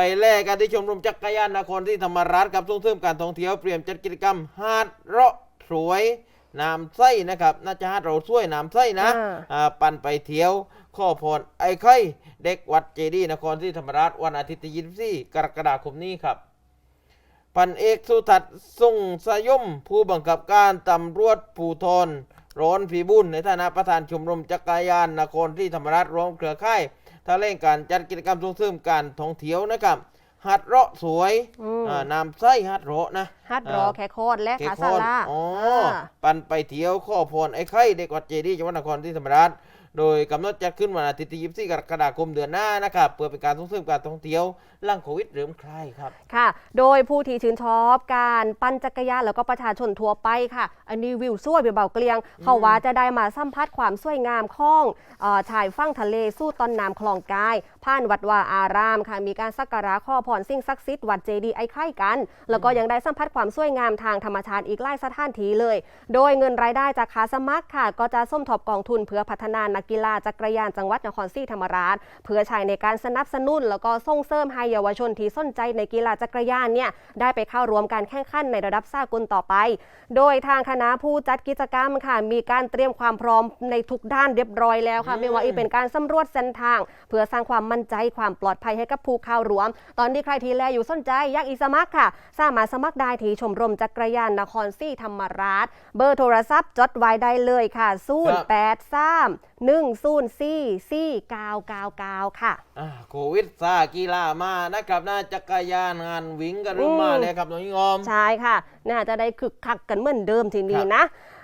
ไปแลกกันที่ชมรมจักรยานนครที่ธรรมราชกับส่งเสริมการท่องเที่ยวเตรียมจัดกิจกรรมหาดเราะสวยน้ำไส้นะครับน่าจะหาดเราสวยน้ำไส้นะอ่าอ่าปั่นไปเที่ยวข้อพรไอ้ไข่เด็กวัดเจดีย์นครที่ธรรมราชวันอาทิตย์ที่24กรกฎาคมนี้ครับพันเอกสุทัศน์ทรงสยมผู้บังคับการตำรวจภูทรร้อนฝีบุญในฐานะประธานชมรมจักรยานนครที่ธรรมราชร้อมเครือข่าย ถ้าเร่งการจัดกิจกรรมส่งเสริมการท่องเที่ยวนะครับ หัดเราะสวยอืมอ่าน้ำไส้หัดเราะนะฮัดรอแคโคดและเกขาคซาอนลาอ๋ออ่าปันไปเที่ยวข้อพรไอ้ไข่เด็กวัดเจดีย์จังหวัดนครที่ธรรมราช โดยกำหนดจัดขึ้นวันอาทิตย์ที่24กรกฎาคมเดือนหน้านะครับเพื่อเป็นการส่งเสริมการท่องเที่ยวหลังโควิดเริ่มคลายครับค่ะ โดยผู้ที่ชื่นชอบการปั่นจักรยานแล้วก็ประชาชนทั่วไปค่ะ อันนี้วิวสวยเบาๆเกลียง เขาว่าจะได้มาสัมผัสความสวยงามของเอ่อชายฝั่งทะเลสู้ต้นน้ำคลองกาย ผ่านวัดวาอารามค่ะมีการสักการะข้อพรสิ่งศักดิ์สิทธิ์วัดเจดีย์ไอ้ไข่กัน แล้วก็ยังได้สัมผัสความสวยงามทางธรรมชาติอีกหลายสถานที่เลย โดยเงินรายได้จากขาสมัครค่ะ ก็จะส้มทบกองทุนเพื่อพัฒนานักกีฬาจักรยานจังหวัดนครศรีธรรมราช เพื่อใช้ในการสนับสนุน แล้วก็ส่งเสริมให้เยาวชนที่สนใจในกีฬาจักรยานเนี่ยได้ไปเข้าร่วมการแข่งขันในระดับสากลต่อไป โดยทางคณะผู้จัดกิจกรรมค่ะ มีการเตรียมความพร้อมในทุกด้านเรียบร้อยแล้วค่ะอืมไม่ว่าอีเป็นการสำรวจเส้นทาง เพื่อสร้างความมั่นใจความปลอดภัยให้กับผู้เข้าร่วม ตอนนี้ใครที่แลอยู่สนใจอยากอีสมัครค่ะ สามารถสมัครได้ที่ชมรมจักรยานนครศรีธรรมราช เบอร์โทรศัพท์จดไว้ได้เลยค่ะ0 8 3 1 0 4 4 9 9 9ค่ะ อ่าโควิดซากีฬามานะครับน่าจักรยานงานวิ่งกันเริ่มมาอืมเลยครับน้องยิงอม ใช่ค่ะ น่าจะได้คึกคักกันเหมือนเดิมทีนี้นะ